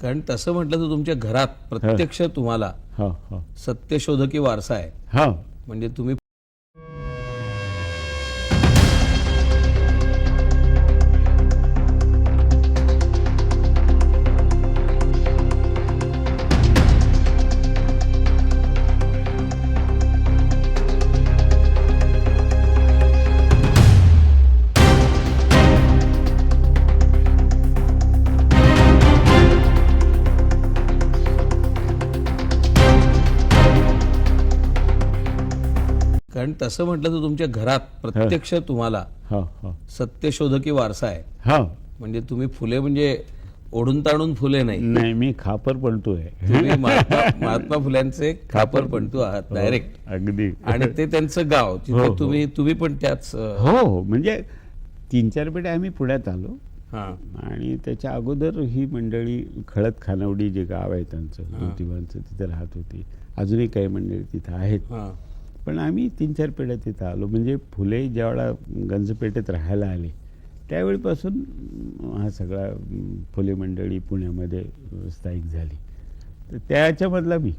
कारण तसं म्हटलं तर तुमच्या घरात प्रत्यक्ष तुम्हाला सत्यशोधकी वारसा आहे. हो. म्हणजे तुम्ही कारण तसं म्हटलं तर तुमच्या घरात प्रत्यक्ष तुम्हाला हो हो. सत्यशोधकी वारसा आहे. हो. म्हणजे तुम्ही फुले म्हणजे ओढून ताणून फुले नाही. नाही मी खापर पलटोय तुम्ही महात्मा फुल्यांचे खापर पंटू आहात डायरेक्ट अगदी. आणि ते त्यांचं गाव हो, तिथे हो. तुम्ही तुम्ही पण त्याच हो हो. म्हणजे तीन चार पिढ्या आम्ही पुण्यात आलो. हा. आणि त्याच्या अगोदर ही मंडळी खळत खानावडी जे गाव आहे त्यांचं ज्योतिबांचं तिथे राहत होती. अजूनही काही मंडळी तिथं आहेत. हा. पण आम्ही तीन चार पिढ्या तिथं आलो. म्हणजे फुले ज्यावेळा गंजपेठेत राहायला आले त्यावेळीपासून हा सगळा फुले मंडळी पुण्यामध्ये स्थायिक झाली. तर त्याच्यामधला मी